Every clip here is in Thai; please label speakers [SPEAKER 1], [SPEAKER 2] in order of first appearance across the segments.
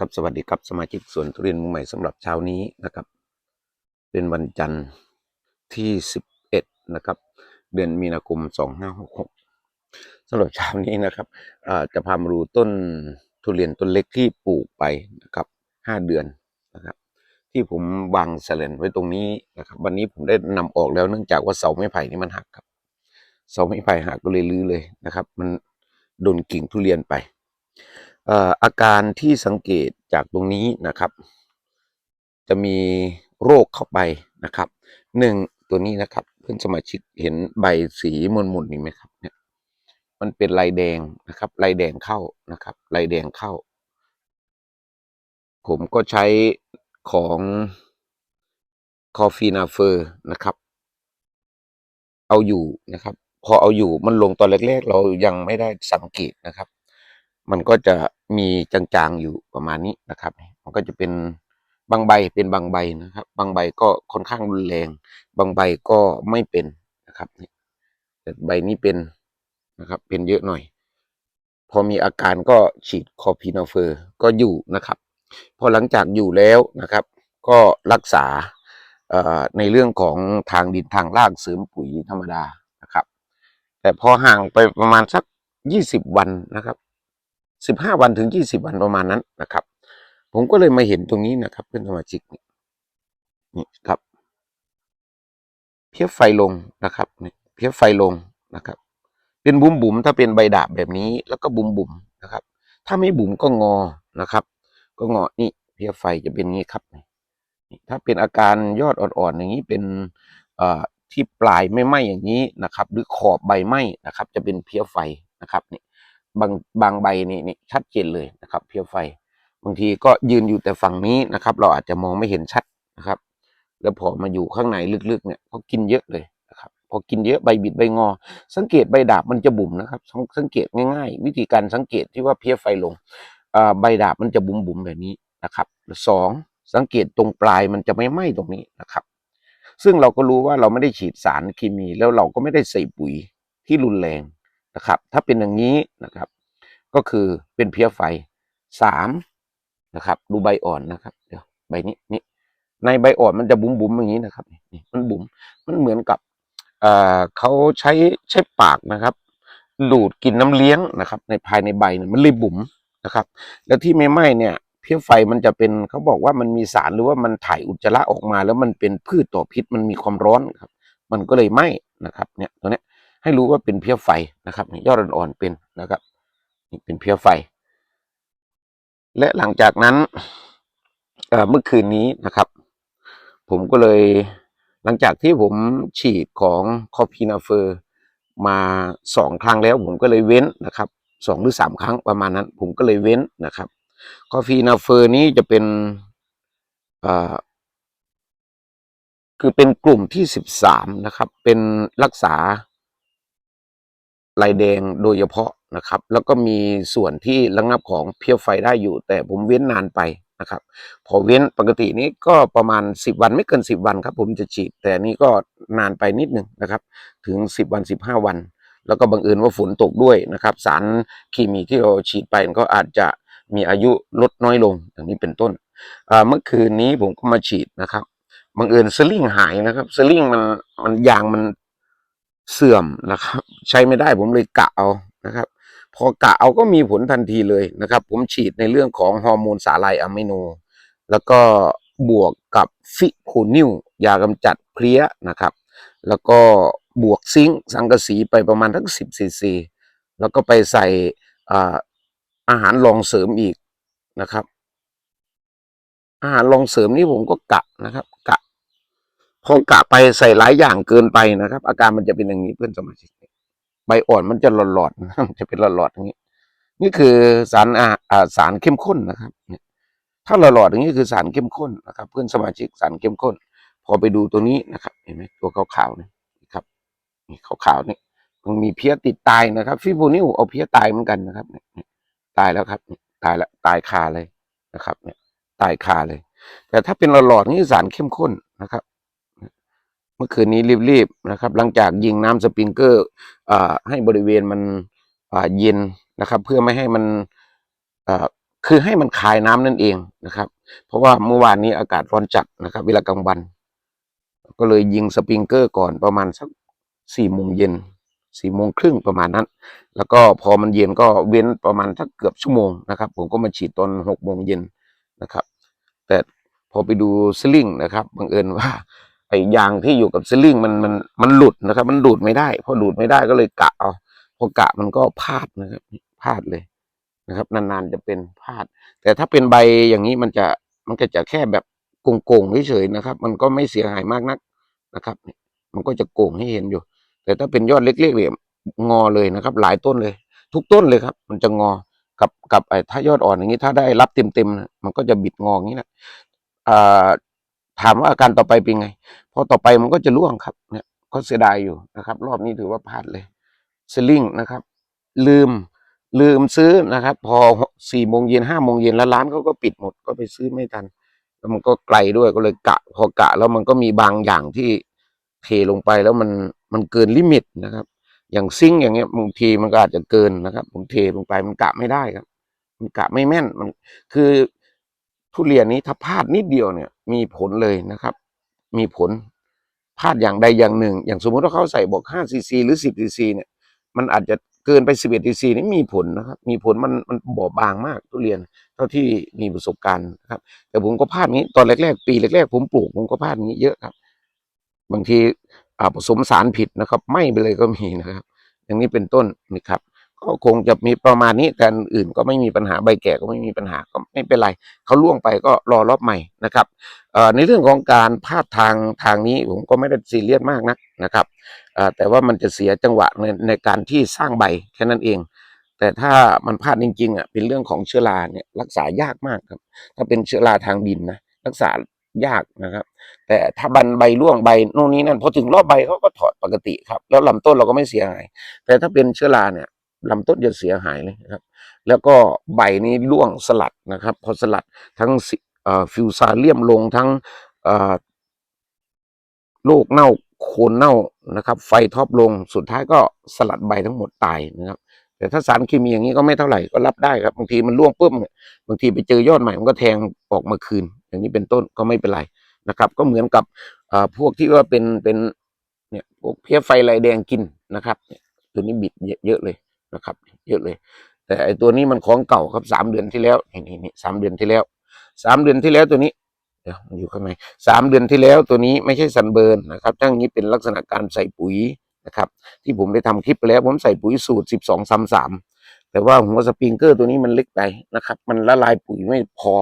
[SPEAKER 1] ครับสวัสดีครับสมาชิกสวนทุเรียนมุมใหม่สำหรับเช้านี้นะครับ เป็นวันจันทร์ที่11นะครับ เดือนมีนาคม2566สำหรับเช้านี้นะครับจะพามาดูต้นทุเรียนต้นเล็กที่ปลูกไปนะครับ5เดือนนะครับ ที่ผมวางแสลนไว้ตรงนี้นะครับ วันนี้ผมได้นำออกแล้วเนื่องจากว่าเสาไม้ไผ่นี่มันหักครับเสาไม้ไผ่หักก็เลยรื้อเลยนะครับ มันโดนกิ่งทุเรียนไป อาการที่สังเกตจากตรงนี้นะครับ จะมีโรคเข้าไปนะครับหนึ่งตัวนี้นะครับ เพื่อนสมาชิกเห็นใบสีมนมนนี่ไหมครับเนี่ยมันเป็นลายแดงนะครับลายแดงเข้านะครับลายแดงเข้า ผมก็ใช้ของคอฟีนาเฟอร์นะครับ เอาอยู่นะครับ พอเอาอยู่มันลงตอนแรก ๆ เรายังไม่ได้สังเกตนะครับ มันก็จะมีจางๆอยู่ประมาณนี้นะครับ มันก็จะเป็นบางใบเป็นบางใบนะครับ บางใบก็ค่อนข้างรุนแรง บางใบก็ไม่เป็นนะครับนี่แต่ใบนี้เป็นนะครับ เป็นเยอะหน่อย พอมีอาการก็ฉีดคอพีนาเฟอร์ก็อยู่นะครับ พอหลังจากอยู่แล้วนะครับ ก็รักษาในเรื่องของทางดินทางรากเสริมปุ๋ยธรรมดานะครับ แต่พอห่างไปประมาณสักยี่สิบวันนะครับ สิบห้าวันถึงยี่สิบวันประมาณนั้นนะครับ ผมก็เลยมาเห็นตรงนี้นะครับ เพื่อนสมาชิกนี่นี่ครับ เพี้ยไฟลงนะครับนี่เพี้ยไฟลงนะครับ เป็นบุ๋มบุ๋มถ้าเป็นใบดาบแบบนี้ แล้วก็บุ๋มบุ๋มนะครับ ถ้าไม่บุ๋มก็งอนะครับ ก็งอนี่เพี้ยไฟจะเป็นงี้ครับถ้าเป็นอาการยอดอ่อนๆอย่างนี้เป็นเอ่อที่ปลายไม่ไหมอย่างนี้นะครับ หรือขอบใบไหม้นะครับ จะเป็นเพี้ยไฟนะครับนี่ บางบางใบนี่นี่ชัดเจนเลยนะครับ เพี้ยไฟ บางทีก็ยืนอยู่แต่ฝั่งนี้นะครับ เราอาจจะมองไม่เห็นชัดนะครับ แล้วพอมาอยู่ข้างในลึกๆเนี่ยเขากินเยอะเลยนะครับ พอกินเยอะใบบิดใบงอ สังเกตใบดาบมันจะบุ๋มนะครับ สังเกตง่าย ๆ วิธีการสังเกตที่ว่าเพี้ยไฟลงอ่าใบดาบมันจะบุ๋มบุ๋มๆแบบนี้นะครับสองสังเกตตรงปลายมันจะไม่ไหม้ตรงนี้นะครับ ซึ่งเราก็รู้ว่าเราไม่ได้ฉีดสารเคมีแล้วเราก็ไม่ได้ใส่ปุ๋ยที่รุนแรงนะครับ ถ้าเป็นอย่างนี้นะครับ ก็คือเป็นเพี้ยไฟสามนะครับดูใบอ่อนนะครับเดี๋ยวใบนี้นี่ในใบอ่อนมันจะบุ๋มบุ๋มอย่างนี้นะครับนี่มันบุ๋มมันเหมือนกับเอ่อเขาใช้ใช้ปากนะครับ ดูดกินน้ำเลี้ยงนะครับ ในภายในใบเนี่ยมันเลยบุ๋มนะครับ แล้วที่ไม่ไหม้เนี่ยเพี้ยไฟมันจะเป็นเขาบอกว่ามันมีสารหรือว่ามันถ่ายอุจจาระออกมา แล้วมันเป็นพืชต่อพิษมันมีความร้อนครับ มันก็เลยไหม้นะครับ เนี่ยตัวเนี้ยให้รู้ว่าเป็นเพี้ยไฟนะครับยอดอ่อนๆเป็นนะครับ นี่เป็นเพี้ยไฟ และหลังจากนั้นเมื่อคืนนี้นะครับ ผมก็เลยหลังจากที่ผมฉีดของคอพีนาเฟอร์มาสองครั้งแล้ว ผมก็เลยเว้นนะครับสองหรือสามครั้งประมาณนั้น ผมก็เลยเว้นนะครับคอฟีนาเฟอร์นี้จะเป็นคือเป็นกลุ่มที่สิบสามนะครับ เป็นรักษาลายแดงโดยเฉพาะ นะครับ แล้วก็มีส่วนที่ระงับของเพี้ยไฟได้อยู่ แต่ผมเว้นนานไปนะครับ พอเว้นปกตินี้ก็ประมาณสิบวันไม่เกินสิบวันครับ ผมจะฉีด แต่นี้ก็นานไปนิดนึงนะครับ ถึงสิบวันสิบห้าวัน แล้วก็บังเอิญว่าฝนตกด้วยนะครับ สารเคมีที่เราฉีดไปก็อาจจะมีอายุลดน้อยลงอย่างนี้เป็นต้นเมื่อคืนนี้ผมก็มาฉีดนะครับบังเอิญสลิงหายนะครับสลิงมันมันยางมันเสื่อมนะครับ ใช้ไม่ได้ผมเลยกะเอานะครับ พอกะเอาก็มีผลทันทีเลยนะครับ ผมฉีดในเรื่องของฮอร์โมนสาลายอะมิโน แล้วก็บวกกับฟิโคนิลยากำจัดเพลี้ยนะครับ แล้วก็บวกซิงค์สังกะสีไปประมาณทั้งสิบซีซีแล้วก็ไปใส่อาอาหารรองเสริมอีกนะครับ อาหารรองเสริมนี่ผมก็กะนะครับ กะพอกะไปใส่หลายอย่างเกินไปนะครับ อาการมันจะเป็นอย่างนี้เพื่อนสมาชิก ใบอ่อนมันจะหลอดๆจะเป็นหลอดๆอย่างนี้ นี่คือสารอาอ่าสารเข้มข้นนะครับถ้าหลอดๆอย่างนี้คือสารเข้มข้นนะครับ เพื่อนสมาชิกสารเข้มข้น พอไปดูตัวนี้นะครับ เห็นไหมตัวขาวๆนี่ครับนี่ขาวๆนี่มันมีเพี้ยติดตายนะครับฟิโบนิลเอาเพี้ยตายเหมือนกันนะครับตายแล้วครับตายแล้วตายคาเลยนะครับ เนี่ยตายคาเลย แต่ถ้าเป็นหลอดๆนี่สารเข้มข้นนะครับ เมื่อคืนนี้รีบๆนะครับ หลังจากยิงน้ำสปริงเกอร์อ่าให้บริเวณมันอ่าเย็นนะครับ เพื่อไม่ให้มันอ่าคือให้มันคายน้ำนั่นเองนะครับ เพราะว่าเมื่อวานนี้อากาศร้อนจัดนะครับ เวลากลางวัน ก็เลยยิงสปริงเกอร์ก่อนประมาณสักสี่โมงเย็นสี่โมงครึ่งประมาณนั้น แล้วก็พอมันเย็นก็เว้นประมาณสักเกือบชั่วโมงนะครับ ผมก็มาฉีดตอนหกโมงเย็นนะครับ แต่พอไปดูสลิงนะครับบังเอิญว่า ไอ้ยางที่อยู่กับสลิงมันมันมันหลุดนะครับ มันดูดไม่ได้พอดูดไม่ได้ก็เลยกะเอาพอกะมันก็พลาดนะครับพลาดเลยนะครับ นานๆจะเป็นพลาด แต่ถ้าเป็นใบอย่างนี้มันจะมันก็จะแค่แบบโก่งๆเฉยๆนะครับ มันก็ไม่เสียหายมากนักนะครับมันก็จะโก่งให้เห็นอยู่ แต่ถ้าเป็นยอดเล็กๆเนี่ยงอเลยนะครับ หลายต้นเลย ทุกต้นเลยครับ มันจะงอกับกับไอ้ถ้ายอดอ่อนอย่างนี้ถ้าได้รับเต็มๆมันก็จะบิดงออย่างนี้นะอ่า ถามว่าอาการต่อไปเป็นไง พอต่อไปมันก็จะร่วงครับ เนี่ยก็เสียดายอยู่นะครับ รอบนี้ถือว่าพลาดเลยสลิงนะครับ ลืมลืมซื้อนะครับ พอสี่โมงเย็นห้าโมงเย็นแล้วร้านเขาก็ปิดหมดก็ไปซื้อไม่ทันแล้วมันก็ไกลด้วยก็เลยกะ พอกะแล้วมันก็มีบางอย่างที่เทลงไปแล้วมันมันเกินลิมิตนะครับ อย่างซิงอย่างเงี้ยบางทีมันก็อาจจะเกินนะครับผมเทลงไปมันกะไม่ได้ครับ มันกะไม่แม่นมันคือ ทุเรียนนี้ถ้าพลาดนิดเดียวเนี่ย มีผลเลยนะครับ มีผลพลาดอย่างใดอย่างหนึ่ง อย่างสมมติว่าเขาใส่บอก5ซีซีหรือ10ซีซีเนี่ย มันอาจจะเกินไป11ซีซีนี่มีผลนะครับ มีผลมันมันบอบบางมากทุเรียนเท่าที่มีประสบการณ์นะครับ แต่ผมก็พลาดนี้ตอนแรกๆ ปีแรกๆผมปลูกผมก็พลาดนี้เยอะครับ บางทีผสมสารผิดนะครับไหม่ไปเลยก็มีนะครับ อย่างนี้เป็นต้นนะครับ ก็คงจะมีประมาณนี้แต่อันอื่นก็ไม่มีปัญหาใบแก่ก็ไม่มีปัญหาก็ไม่เป็นไรเขาล่วงไปก็รอรอบใหม่นะครับในเรื่องของการพลาดทางทางนี้ผมก็ไม่ได้ซีเรียสมากนักนะครับแต่ว่ามันจะเสียจังหวะในในการที่สร้างใบแค่นั้นเอง แต่ถ้ามันพลาดจริงๆอะเป็นเรื่องของเชื้อราเนี่ยรักษายากมากครับ ถ้าเป็นเชื้อราทางดินนะรักษายากนะครับ แต่ถ้าบันใบร่วงใบโน่นนี้นั่นพอถึงรอบใบเขาก็ถอดปกติครับ แล้วลำต้นเราก็ไม่เสียหายแต่ถ้าเป็นเชื้อราเนี่ย ลำต้นจะเสียหายเลยนะครับ แล้วก็ใบนี้ร่วงสลัดนะครับ พอสลัดทั้งฟิวซาเลียมลงทั้งโรคเน่าโคนเน่านะครับ ไฟท็อปลงสุดท้ายก็สลัดใบทั้งหมดตายนะครับ แต่ถ้าสารเคมีอย่างนี้ก็ไม่เท่าไหร่ก็รับได้ครับบางทีมันร่วงปุ๊บเนี่ยบางทีไปเจอยอดใหม่มันก็แทงออกมาคืน อย่างนี้เป็นต้นก็ไม่เป็นไรนะครับ ก็เหมือนกับพวกที่ว่าเป็นเป็นเนี่ยพวกเพี้ยไฟลายแดงกินนะครับเนี่ยตัวนี้บิดเยอะเลย นะครับ เยอะเลย แต่ไอตัวนี้มันของเก่าครับสามเดือนที่แล้วนี่นี่นี่สามเดือนที่แล้วสามเดือนที่แล้วตัวนี้เดี๋ยวมันอยู่ข้างในสามเดือนที่แล้วตัวนี้ไม่ใช่ซันเบิร์นนะครับทั้งนี้เป็นลักษณะการใส่ปุ๋ยนะครับที่ผมได้ทำคลิปไปแล้ว ผมใส่ปุ๋ยสูตรสิบสองสามสามแต่ว่าหัวสปริงเกอร์ตัวนี้มันเล็กไปนะครับ มันละลายปุ๋ยไม่พอ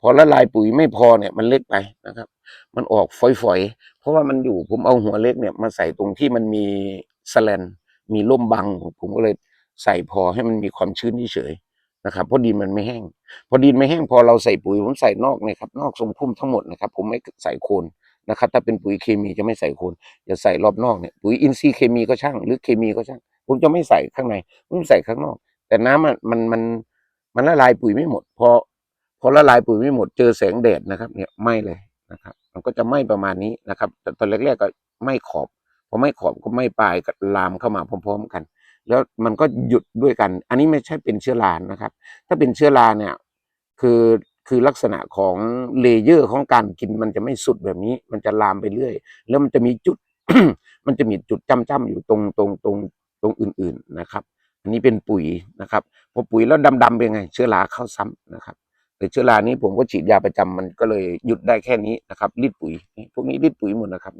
[SPEAKER 1] พอละลายปุ๋ยไม่พอเนี่ยมันเล็กไปนะครับ มันออกฝอยๆ เพราะว่ามันอยู่ผมเอาหัวเล็กเนี่ยมาใส่ตรงที่มันมีสแลนมีร่มบัง ผมก็เลย ใส่พอให้มันมีความชื้นเฉยๆนะครับเพราะดินมันไม่แห้ง พอดินไม่แห้งพอเราใส่ปุ๋ยผมใส่นอกนี่ยครับนอกทรงพุ่มทั้งหมดนะครับ ผมไม่ใส่โคนนะครับ ถ้าเป็นปุ๋ยเคมีจะไม่ใส่โคนจะใส่รอบนอกเนี่ยปุ๋ยอินทรีย์เคมีก็ช่างหรือเคมีก็ช่าง ผมจะไม่ใส่ข้างในผมใส่ข้างนอก แต่น้ำมันมันมันมันละลายปุ๋ยไม่หมด พอพอละลายปุ๋ยไม่หมดเจอแสงแดดนะครับ เนี่ยไหม้เลยนะครับ มันก็จะไหม้ประมาณนี้นะครับ แต่ตอนแรกๆก็ไหม้ขอบพอไหม้ขอบก็ไหม้ปลายกับลามเข้ามาพร้อม ๆ กัน แล้วมันก็หยุดด้วยกัน อันนี้ไม่ใช่เป็นเชื้อรานะครับ ถ้าเป็นเชื้อราเนี่ยคือคือลักษณะของเลเยอร์ของการกินมันจะไม่สุดแบบนี้ มันจะลามไปเรื่อย แล้วมันจะมีจุด มันจะมีจุดจ้ำๆอยู่ตรงตรงตรงตรงอื่น ๆนะครับ อันนี้เป็นปุ๋ยนะครับพอปุ๋ยแล้วดำๆเป็นไง เชื้อราเข้าซ้ำนะครับแต่เชื้อรานี้ผมก็ฉีดยาประจำมันก็เลยหยุดได้แค่นี้นะครับรีดปุ๋ยพวกนี้รีดปุ๋ยหมดนะครับ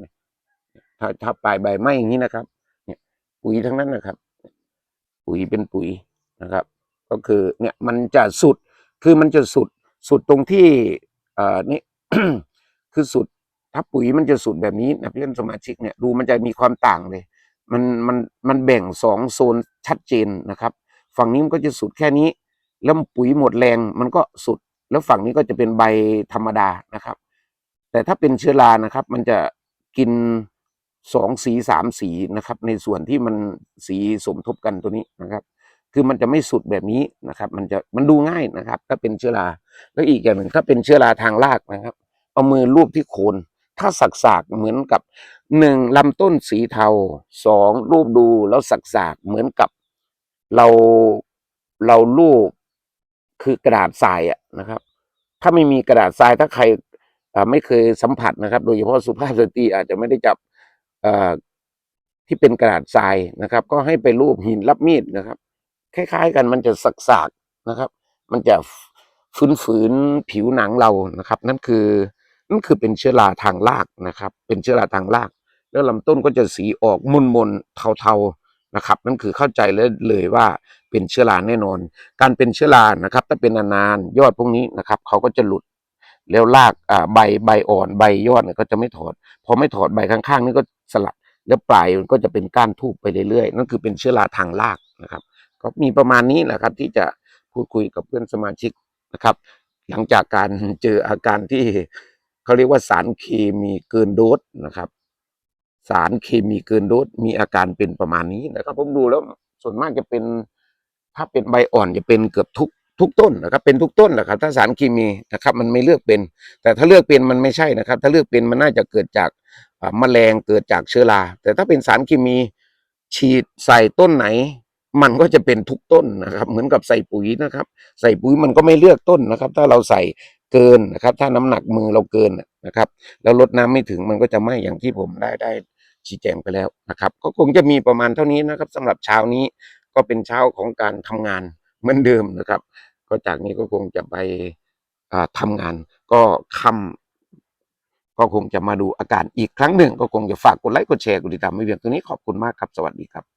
[SPEAKER 1] ถ้าถ้าปลายใบไหม้อย่างนี้นะครับ เนี่ยปุ๋ยทั้งนั้นนะครับ ปุ๋ยเป็นปุ๋ยนะครับ ก็คือเนี่ยมันจะสุดคือมันจะสุดสุดตรงที่อ่อนี่คือสุดถ้าปุ๋ยมันจะสุดแบบนี้นะเพื่อนสมาชิกเนี่ยดูมันจะมีความต่างเลย มันมันมันแบ่งสองโซนชัดเจนนะครับ ฝั่งนี้มันก็จะสุดแค่นี้ แล้วปุ๋ยหมดแรงมันก็สุด แล้วฝั่งนี้ก็จะเป็นใบธรรมดานะครับ แต่ถ้าเป็นเชื้อรานะครับ มันจะกิน สองสีสามสีนะครับ ในส่วนที่มันสีสมทบกันตัวนี้นะครับ คือมันจะไม่สุดแบบนี้นะครับ มันจะมันดูง่ายนะครับ ถ้าเป็นเชื้อราแล้วอีกอย่างหนึ่งถ้าเป็นเชื้อราทางรากนะครับ เอามือลูบที่โคน ถ้าสักสากเหมือนกับหนึ่งลำต้นสีเทาสองรูปดูแล้วสักสากเหมือนกับเราเราลูบคือกระดาษทรายอะนะครับ ถ้าไม่มีกระดาษทรายถ้าใครไม่เคยสัมผัสนะครับ โดยเฉพาะสุภาพสตรีอาจจะไม่ได้จับ ที่เป็นกระดาษทรายนะครับ ก็ให้ไปรูปหินรับมีดนะครับ คล้ายๆ กันมันจะสักๆนะครับ มันจะฝืนๆผิวหนังเรานะครับ นั่นคือนั่นคือเป็นเชื้อราทางรากนะครับ เป็นเชื้อราทางราก แล้วลำต้นก็จะสีออกมุนมนเทาๆนะครับ นั่นคือเข้าใจเลยเลยว่าเป็นเชื้อราแน่นอน การเป็นเชื้อรานะครับ ถ้าเป็นนานๆยอดพวกนี้นะครับเขาก็จะหลุดแล้วรากอ่าใบใบอ่อนใบยอดเนี่ยก็จะไม่ถอดพอไม่ถอดใบข้างๆนี่ก็ สลัด แล้วปลายมันก็จะเป็นก้านทูบไปเรื่อยๆ นั่นคือเป็นเชื้อราทางรากนะครับ ก็มีประมาณนี้แหละครับที่จะพูดคุยกับเพื่อนสมาชิกนะครับ หลังจากการเจออาการที่เขาเรียกว่าสารเคมีเกินโดสนะครับ สารเคมีเกินโดสมีอาการเป็นประมาณนี้นะครับ ผมดูแล้วส่วนมากจะเป็นถ้าเป็นใบอ่อนจะเป็นเกือบทุกทุกต้นนะครับเป็นทุกต้นแหละครับ ถ้าสารเคมีนะครับ มันไม่เลือกเป็น แต่ถ้าเลือกเป็นมันไม่ใช่นะครับ ถ้าเลือกเป็นมันน่าจะเกิดจาก อ่าแมลงเกิดจากเชื้อรา แต่ถ้าเป็นสารเคมีฉีดใส่ต้นไหน มันก็จะเป็นทุกต้นนะครับ เหมือนกับใส่ปุ๋ยนะครับ ใส่ปุ๋ยมันก็ไม่เลือกต้นนะครับ ถ้าเราใส่เกินนะครับ ถ้าน้ำหนักมือเราเกินนะครับ แล้วลดน้ำไม่ถึงมันก็จะไหม้อย่างที่ผมได้ได้ชี้แจงไปแล้วนะครับ ก็คงจะมีประมาณเท่านี้นะครับสำหรับเช้านี้ก็เป็นเช้าของการทำงานเหมือนเดิมนะครับ ก็จากนี้ก็คงจะไปอ่าทำงานก็ค่ำ ก็คงจะมาดูอาการอีกครั้งหนึ่ง ก็คงจะฝากกดไลค์กดแชร์กดติดตามไม่เพียงตัวนี้ขอบคุณมากครับสวัสดีครับ